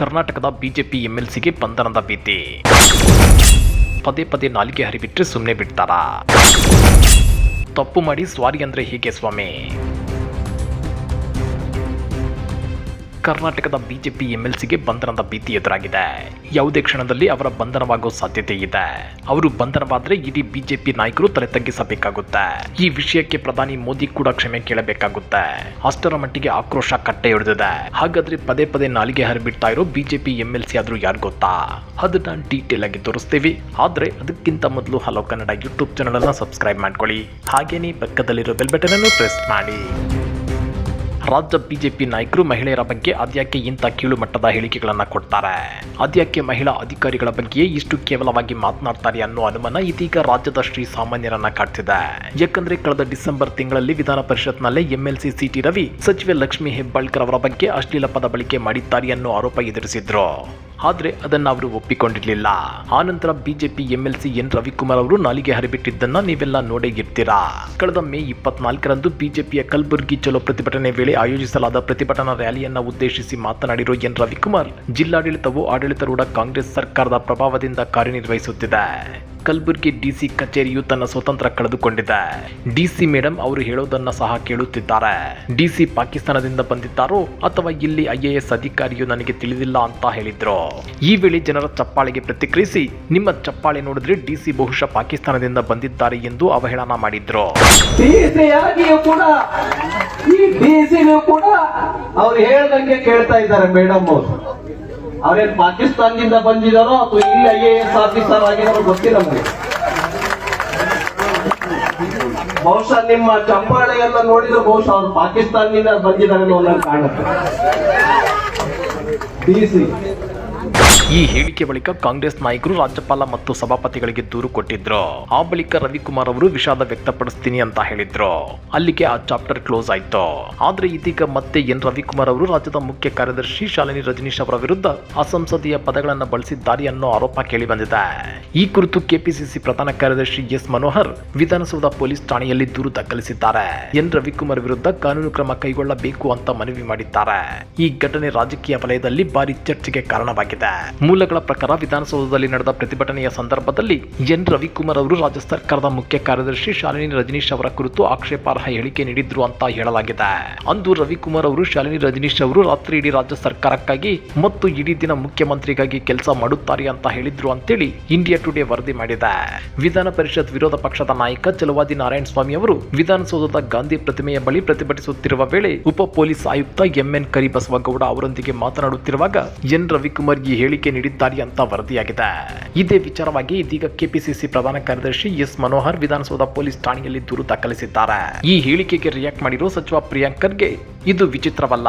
ಕರ್ನಾಟಕದ ಬಿಜೆಪಿ ಎಂಎಲ್ಸಿಗೆ ಬಂಧನದ ಭೀತಿ. ಪದೇ ಪದೇ ನಾಲಿಗೆ ಹರಿಬಿಟ್ರೆ ಸುಮ್ಮನೆ ಬಿಡ್ತಾರಾ? ತಪ್ಪು ಮಾಡಿ ಸ್ವಾರಿ ಅಂದ್ರೆ ಹೀಗೆ ಸ್ವಾಮಿ. ಕರ್ನಾಟಕದ ಬಿಜೆಪಿ ಎಂಎಲ್ಸಿಗೆ ಬಂಧನದ ಭೀತಿ ಎದುರಾಗಿದೆ. ಯಾವುದೇ ಕ್ಷಣದಲ್ಲಿ ಅವರ ಬಂಧನವಾಗುವ ಸಾಧ್ಯತೆ ಇದೆ. ಅವರು ಬಂಧನವಾದರೆ ಇಡೀ ಬಿಜೆಪಿ ನಾಯಕರು ತಲೆ ತಗ್ಗಿಸಬೇಕಾಗುತ್ತೆ. ಈ ವಿಷಯಕ್ಕೆ ಪ್ರಧಾನಿ ಮೋದಿ ಕೂಡ ಕ್ಷಮೆ ಕೇಳಬೇಕಾಗುತ್ತೆ. ಅಷ್ಟರ ಮಟ್ಟಿಗೆ ಆಕ್ರೋಶ ಕಟ್ಟೆ ಹಿಡಿದಿದೆ. ಹಾಗಾದ್ರೆ ಪದೇ ಪದೇ ನಾಲಿಗೆ ಹರಿಬಿಡ್ತಾ ಇರೋ ಬಿಜೆಪಿ ಎಂಎಲ್ಸಿ ಆದ್ರೂ ಯಾರು ಗೊತ್ತಾ? ಅದನ್ನ ಡೀಟೇಲ್ ಆಗಿ ತೋರಿಸ್ತೀವಿ. ಆದ್ರೆ ಅದಕ್ಕಿಂತ ಮೊದಲು ಹಲೋ ಕನ್ನಡ ಯೂಟ್ಯೂಬ್ ಚಾನಲ್ ಅನ್ನ ಸಬ್ಸ್ಕ್ರೈಬ್ ಮಾಡ್ಕೊಳ್ಳಿ. ಹಾಗೇನೇ ಪಕ್ಕದಲ್ಲಿರೋ ಬೆಲ್ ಬಟನ್ ಅನ್ನು ಪ್ರೆಸ್ ಮಾಡಿ. ರಾಜ್ಯ ಬಿಜೆಪಿ ನಾಯಕರು ಮಹಿಳೆಯರ ಬಗ್ಗೆ ಅದ್ಯಾಕೆ ಇಂಥ ಕೀಳು ಮಟ್ಟದ ಹೇಳಿಕೆಗಳನ್ನು ಕೊಡ್ತಾರೆ. ಅದ್ಯಾಕೆ ಮಹಿಳಾ ಅಧಿಕಾರಿಗಳ ಬಗ್ಗೆಯೇ ಇಷ್ಟು ಕೇವಲವಾಗಿ ಮಾತನಾಡ್ತಾರೆ ಅನ್ನೋ ಅನುಮಾನ ಇದೀಗ ರಾಜ್ಯದ ಶ್ರೀ ಸಾಮಾನ್ಯರನ್ನ ಕಾಡ್ತಿದೆ. ಯಾಕಂದ್ರೆ ಕಳೆದ ಡಿಸೆಂಬರ್ ತಿಂಗಳಲ್ಲಿ ವಿಧಾನ ಪರಿಷತ್ನಲ್ಲೇ ಎಂಎಲ್ಸಿ ಸಿಟಿ ರವಿ ಸಚಿವೆ ಲಕ್ಷ್ಮಿ ಹೆಬ್ಬಾಳ್ಕರ್ ಅವರ ಬಗ್ಗೆ ಅಶ್ಲೀಲ ಪದ ಬಳಕೆ ಮಾಡಿದ್ದಾರೆ ಅನ್ನೋ ಆರೋಪ ಎದುರಿಸಿದ್ರು. ಆದ್ರೆ ಅದನ್ನ ಅವರು ಒಪ್ಪಿಕೊಂಡಿರ್ಲಿಲ್ಲ. ಆನಂತರ ಬಿಜೆಪಿ ಎಂಎಲ್ಸಿ ಎನ್ ರವಿಕುಮಾರ್ ಅವರು ನಾಲಿಗೆ ಹರಿಬಿಟ್ಟಿದ್ದನ್ನ ನೀವೆಲ್ಲ ನೋಡೇ ಇರ್ತೀರಾ? ಕಳೆದ ಮೇ ಇಪ್ಪತ್ನಾಲ್ಕರಂದು ಬಿಜೆಪಿಯ ಕಲಬುರಗಿ ಚಲೋ ಪ್ರತಿಭಟನೆ ವೇಳೆ ಆಯೋಜಿಸಲಾದ ಪ್ರತಿಭಟನಾ ರ್ಯಾಲಿಯನ್ನು ಉದ್ದೇಶಿಸಿ ಮಾತನಾಡಿರೋ ಎನ್ ರವಿಕುಮಾರ್, ಜಿಲ್ಲಾಡಳಿತವು ಆಡಳಿತಾರೂಢ ಕಾಂಗ್ರೆಸ್ ಸರ್ಕಾರದ ಪ್ರಭಾವದಿಂದ ಕಾರ್ಯನಿರ್ವಹಿಸುತ್ತಿದೆ. ಕಲಬುರಗಿ ಡಿಸಿ ಕಚೇರಿಯು ತನ್ನ ಸ್ವತಂತ್ರ ಕಳೆದುಕೊಂಡಿದೆ. ಡಿಸಿ ಮೇಡಮ್ ಅವರು ಹೇಳೋದನ್ನ ಸಹ ಕೇಳುತ್ತಿದ್ದಾರೆ. ಡಿಸಿ ಪಾಕಿಸ್ತಾನದಿಂದ ಬಂದಿದ್ದಾರೋ ಅಥವಾ ಇಲ್ಲಿ ಐಎಎಸ್ ಅಧಿಕಾರಿಯು ನನಗೆ ತಿಳಿದಿಲ್ಲ ಅಂತ ಹೇಳಿದ್ರು. ಈ ವೇಳೆ ಜನರ ಚಪ್ಪಾಳಿಗೆ ಪ್ರತಿಕ್ರಿಯಿಸಿ, ನಿಮ್ಮ ಚಪ್ಪಾಳೆ ನೋಡಿದ್ರೆ ಡಿಸಿ ಬಹುಶಃ ಪಾಕಿಸ್ತಾನದಿಂದ ಬಂದಿದ್ದಾರೆ ಎಂದು ಅವಹೇಳನ ಮಾಡಿದ್ರು. ಅವ್ರು ಹೇಳ್ದಂಗೆ ಕೇಳ್ತಾ ಇದ್ದಾರೆ ಮೇಡಮ್ ಅವರು. ಅವ್ರೇನ್ ಪಾಕಿಸ್ತಾನದಿಂದ ಬಂದಿದಾರೋ ಅಥವಾ ಇಲ್ಲಿ ಐ ಎ ಎಸ್ ಆಫೀಸರ್ ಆಗಿದಾರೋ ಗೊತ್ತಿಲ್ಲ ನಮಗೆ. ಬಹುಶಃ ನಿಮ್ಮ ಚಪ್ಪಾಳೆ ಎಲ್ಲ ನೋಡಿದ್ರೆ ಬಹುಶಃ ಅವ್ರು ಪಾಕಿಸ್ತಾನದಿಂದ ಬಂದಿದ್ದಾರೆ ಅನ್ನೋ ಕಾಣುತ್ತೆ ಡಿಸಿ ಈ ಹೇಳಿಕೆ ಬಳಿಕ ಕಾಂಗ್ರೆಸ್ ನಾಯಕರು ರಾಜ್ಯಪಾಲ ಮತ್ತು ಸಭಾಪತಿಗಳಿಗೆ ದೂರು ಕೊಟ್ಟಿದ್ರು. ಆ ಬಳಿಕ ರವಿಕುಮಾರ್ ಅವರು ವಿಷಾದ ವ್ಯಕ್ತಪಡಿಸ್ತೀನಿ ಅಂತ ಹೇಳಿದ್ರು. ಅಲ್ಲಿಗೆ ಆ ಚಾಪ್ಟರ್ ಕ್ಲೋಸ್ ಆಯ್ತು. ಆದ್ರೆ ಇದೀಗ ಮತ್ತೆ ಎನ್ ರವಿಕುಮಾರ್ ಅವರು ರಾಜ್ಯದ ಮುಖ್ಯ ಕಾರ್ಯದರ್ಶಿ ಶಾಲಿನಿ ರಜನೀಶ್ ಅವರ ವಿರುದ್ಧ ಅಸಂಸದೀಯ ಪದಗಳನ್ನು ಬಳಸಿದ್ದಾರೆ ಅನ್ನೋ ಆರೋಪ ಕೇಳಿ ಬಂದಿದೆ. ಈ ಕುರಿತು ಕೆಪಿಸಿಸಿ ಪ್ರಧಾನ ಕಾರ್ಯದರ್ಶಿ ಎಸ್ ಮನೋಹರ್ ವಿಧಾನಸೌಧ ಪೊಲೀಸ್ ಠಾಣೆಯಲ್ಲಿ ದೂರು ದಾಖಲಿಸಿದ್ದಾರೆ. ಎನ್ ರವಿಕುಮಾರ್ ವಿರುದ್ಧ ಕಾನೂನು ಕ್ರಮ ಕೈಗೊಳ್ಳಬೇಕು ಅಂತ ಮನವಿ ಮಾಡಿದ್ದಾರೆ. ಈ ಘಟನೆ ರಾಜಕೀಯ ವಲಯದಲ್ಲಿ ಭಾರಿ ಚರ್ಚೆಗೆ ಕಾರಣವಾಗಿದೆ. ಮೂಲಗಳ ಪ್ರಕಾರ ವಿಧಾನಸೌಧದಲ್ಲಿ ನಡೆದ ಪ್ರತಿಭಟನೆಯ ಸಂದರ್ಭದಲ್ಲಿ ಎನ್. ರವಿಕುಮಾರ್ ಅವರು ರಾಜ್ಯ ಸರ್ಕಾರದ ಮುಖ್ಯ ಕಾರ್ಯದರ್ಶಿ ಶಾಲಿನಿ ರಜನೀಶ್ ಅವರ ಕುರಿತು ಆಕ್ಷೇಪಾರ್ಹ ಹೇಳಿಕೆ ನೀಡಿದ್ರು ಅಂತ ಹೇಳಲಾಗಿದೆ. ಅಂದು ರವಿಕುಮಾರ್ ಅವರು ಶಾಲಿನಿ ರಜನೀಶ್ ಅವರು ರಾತ್ರಿ ಇಡೀ ರಾಜ್ಯ ಸರ್ಕಾರಕ್ಕಾಗಿ ಮತ್ತು ಇಡೀ ದಿನ ಮುಖ್ಯಮಂತ್ರಿಗಾಗಿ ಕೆಲಸ ಮಾಡುತ್ತಾರೆ ಅಂತ ಹೇಳಿದ್ರು ಅಂತೇಳಿ ಇಂಡಿಯಾ ಟುಡೇ ವರದಿ ಮಾಡಿದೆ. ವಿಧಾನ ಪರಿಷತ್ ವಿರೋಧ ಪಕ್ಷದ ನಾಯಕ ಚಲವಾದಿ ನಾರಾಯಣ ಸ್ವಾಮಿ ಅವರು ವಿಧಾನಸೌಧದ ಗಾಂಧಿ ಪ್ರತಿಮೆಯ ಬಳಿ ಪ್ರತಿಭಟಿಸುತ್ತಿರುವ ವೇಳೆ ಉಪ ಪೊಲೀಸ್ ಆಯುಕ್ತ ಎಂಎನ್ ಕರಿಬಸವಗೌಡ ಅವರೊಂದಿಗೆ ಮಾತನಾಡುತ್ತಿರುವಾಗ ಎನ್. ರವಿಕುಮಾರ್ ಈ ಹೇಳಿಕೆ ನೀಡಿದ್ದಾರೆ ಅಂತ ವರದಿಯಾಗಿದೆ. ಇದೇ ವಿಚಾರವಾಗಿ ಇದೀಗ ಕೆಪಿಸಿಸಿ ಪ್ರಧಾನ ಕಾರ್ಯದರ್ಶಿ ಎಸ್ ಮನೋಹರ್ ವಿಧಾನಸೌಧ ಪೊಲೀಸ್ ಠಾಣೆಯಲ್ಲಿ ದೂರು ದಾಖಲಿಸಿದ್ದಾರೆ. ಈ ಹೇಳಿಕೆಗೆ ರಿಯಾಕ್ಟ್ ಮಾಡಿರುವ ಸಚಿವ ಪ್ರಿಯಾಂಕರ್ಗೆ ಇದು ವಿಚಿತ್ರವಲ್ಲ.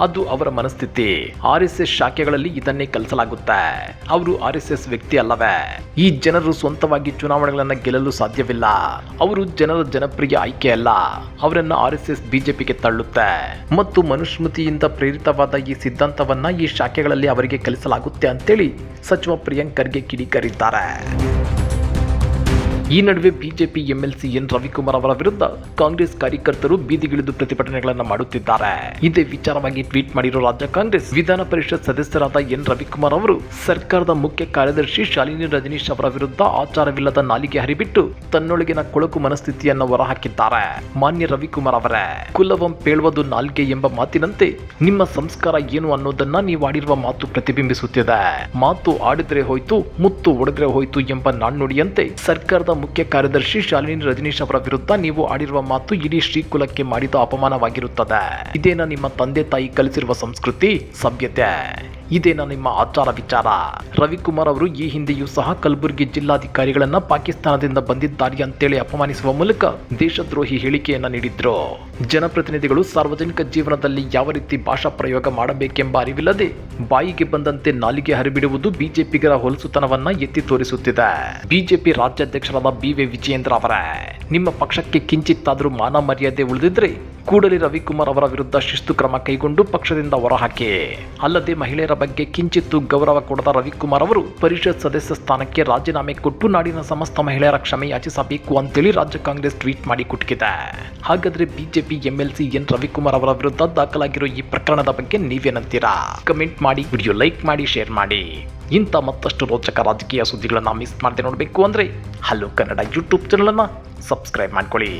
ಅದು ಅವರ ಮನಸ್ಥಿತಿ. ಆರ್ ಎಸ್ ಎಸ್ ಶಾಖೆಗಳಲ್ಲಿ ಇದನ್ನೇ ಕಲಿಸಲಾಗುತ್ತೆ. ಅವರು ಆರ್ ಎಸ್ ಎಸ್ ವ್ಯಕ್ತಿ ಅಲ್ಲವೇ. ಈ ಜನರು ಸ್ವಂತವಾಗಿ ಚುನಾವಣೆಗಳನ್ನು ಗೆಲ್ಲಲು ಸಾಧ್ಯವಿಲ್ಲ. ಅವರು ಜನರ ಜನಪ್ರಿಯ ಆಯ್ಕೆ ಅಲ್ಲ. ಅವರನ್ನ ಆರ್ ಎಸ್ ಬಿಜೆಪಿಗೆ ತಳ್ಳುತ್ತೆ. ಮತ್ತು ಮನುಸ್ಮೃತಿಯಿಂದ ಪ್ರೇರಿತವಾದ ಈ ಸಿದ್ಧಾಂತವನ್ನ ಈ ಶಾಖೆಗಳಲ್ಲಿ ಅವರಿಗೆ ಕಲಿಸಲಾಗುತ್ತೆ ಅಂತೇಳಿ ಸಚಿವ ಪ್ರಿಯಾಂಕ್ ಖರ್ಗೆ ಕಿಡಿಕಾರಿದ್ದಾರೆ. ಈ ನಡುವೆ ಬಿಜೆಪಿ ಎಂಎಲ್ಸಿ ಎನ್ ರವಿಕುಮಾರ್ ಅವರ ವಿರುದ್ಧ ಕಾಂಗ್ರೆಸ್ ಕಾರ್ಯಕರ್ತರು ಬೀದಿಗಿಳಿದು ಪ್ರತಿಭಟನೆಗಳನ್ನು ಮಾಡುತ್ತಿದ್ದಾರೆ. ಇದೇ ವಿಚಾರವಾಗಿ ಟ್ವೀಟ್ ಮಾಡಿರುವ ರಾಜ್ಯ ಕಾಂಗ್ರೆಸ್ ವಿಧಾನ ಪರಿಷತ್ ಸದಸ್ಯರಾದ ಎನ್ ರವಿಕುಮಾರ್ ಅವರು ಸರ್ಕಾರದ ಮುಖ್ಯ ಕಾರ್ಯದರ್ಶಿ ಶಾಲಿನಿ ರಜನೀಶ್ ಅವರ ವಿರುದ್ಧ ಆಚಾರವಿಲ್ಲದ ನಾಲಿಗೆ ಹರಿಬಿಟ್ಟು ತನ್ನೊಳಗಿನ ಕೊಳಕು ಮನಸ್ಥಿತಿಯನ್ನು ಹೊರಹಾಕಿದ್ದಾರೆ. ಮಾನ್ಯ ರವಿಕುಮಾರ್ ಅವರೇ, ಕುಲವಂ ಪೇಳುವುದು ನಾಲ್ಗೆ ಎಂಬ ಮಾತಿನಂತೆ ನಿಮ್ಮ ಸಂಸ್ಕಾರ ಏನು ಅನ್ನೋದನ್ನ ನೀವು ಆಡಿರುವ ಮಾತು ಪ್ರತಿಬಿಂಬಿಸುತ್ತಿದೆ. ಮಾತು ಆಡಿದ್ರೆ ಹೋಯ್ತು, ಮುತ್ತು ಒಡೆದ್ರೆ ಹೋಯ್ತು ಎಂಬ ನಾಣ್ಣುಡಿಯಂತೆ ಸರ್ಕಾರದ ಮುಖ್ಯ ಕಾರ್ಯದರ್ಶಿ ಶಾಲಿನಿ ರಜನೀಶ್ ಅವರ ವಿರುದ್ಧ ನೀವು ಆಡಿರುವ ಮಾತು ಇಡೀ ಶ್ರೀಕುಲಕ್ಕೆ ಮಾಡಿದ ಅಪಮಾನವಾಗಿರುತ್ತದೆ. ಇದೇನ ನಿಮ್ಮ ತಂದೆ ತಾಯಿ ಕಲಿಸಿರುವ ಸಂಸ್ಕೃತಿ? ಸಭ್ಯತೆ. ಇದೇನ ನಿಮ್ಮ ಆಚಾರ ವಿಚಾರ. ರವಿಕುಮಾರ್ ಅವರು ಈ ಹಿಂದೆಯೂ ಸಹ ಕಲಬುರಗಿ ಜಿಲ್ಲಾಧಿಕಾರಿಗಳನ್ನ ಪಾಕಿಸ್ತಾನದಿಂದ ಬಂದಿದ್ದಾರೆ ಅಂತೇಳಿ ಅಪಮಾನಿಸುವ ಮೂಲಕ ದೇಶದ್ರೋಹಿ ಹೇಳಿಕೆಯನ್ನ ನೀಡಿದ್ರು. ಜನಪ್ರತಿನಿಧಿಗಳು ಸಾರ್ವಜನಿಕ ಜೀವನದಲ್ಲಿ ಯಾವ ರೀತಿ ಭಾಷಾ ಪ್ರಯೋಗ ಮಾಡಬೇಕೆಂಬ ಅರಿವಿಲ್ಲದೆ ಬಾಯಿಗೆ ಬಂದಂತೆ ನಾಲಿಗೆ ಹರಿಬಿಡುವುದು ಬಿಜೆಪಿಗರ ಹೊಲಸುತನವನ್ನ ಎತ್ತಿ ತೋರಿಸುತ್ತಿದೆ. ಬಿಜೆಪಿ ರಾಜ್ಯಾಧ್ಯಕ್ಷರಾದ ಬಿ ವಿ ವಿಜಯೇಂದ್ರ ಅವರೇ, ನಿಮ್ಮ ಪಕ್ಷಕ್ಕೆ ಕಿಂಚಿತ್ತಾದರೂ ಮಾನ ಮರ್ಯಾದೆ ಉಳಿದಿದ್ರೆ ಕೂಡಲೇ ರವಿಕುಮಾರ್ ಅವರ ವಿರುದ್ಧ ಶಿಸ್ತು ಕ್ರಮ ಕೈಗೊಂಡು ಪಕ್ಷದಿಂದ ಹೊರಹಾಕಿ. ಅಲ್ಲದೆ ಮಹಿಳೆಯರ ಬಗ್ಗೆ ಕಿಂಚಿತ್ತು ಗೌರವ ಕೊಡದ ರವಿಕುಮಾರ್ ಅವರು ಪರಿಷತ್ ಸದಸ್ಯ ಸ್ಥಾನಕ್ಕೆ ರಾಜೀನಾಮೆ ಕೊಟ್ಟು ನಾಡಿನ ಸಮಸ್ತ ಮಹಿಳೆಯರ ಕ್ಷಮೆ ಯಾಚಿಸಬೇಕು ಅಂತೇಳಿ ರಾಜ್ಯ ಕಾಂಗ್ರೆಸ್ ಟ್ವೀಟ್ ಮಾಡಿ ಕುಟುಕಿದೆ. ಹಾಗಾದ್ರೆ ಬಿಜೆಪಿ ಎಂಎಲ್ಸಿ ಎನ್ ರವಿಕುಮಾರ್ ಅವರ ವಿರುದ್ಧ ದಾಖಲಾಗಿರೋ ಈ ಪ್ರಕರಣದ ಬಗ್ಗೆ ನೀವೇನಂತೀರಾ ಕಮೆಂಟ್ ಮಾಡಿ, ವಿಡಿಯೋ ಲೈಕ್ ಮಾಡಿ, ಶೇರ್ ಮಾಡಿ. ಇಂಥ ಮತ್ತಷ್ಟು ರೋಚಕ ರಾಜಕೀಯ ಸುದ್ದಿಗಳನ್ನು ಮಿಸ್ ಮಾಡದೆ ನೋಡಬೇಕು ಅಂದ್ರೆ ಹಲೋ ಕನ್ನಡ ಯೂಟ್ಯೂಬ್ ಚಾನಲನ್ನು ಸಬ್ಸ್ಕ್ರೈಬ್ ಮಾಡ್ಕೊಳ್ಳಿ.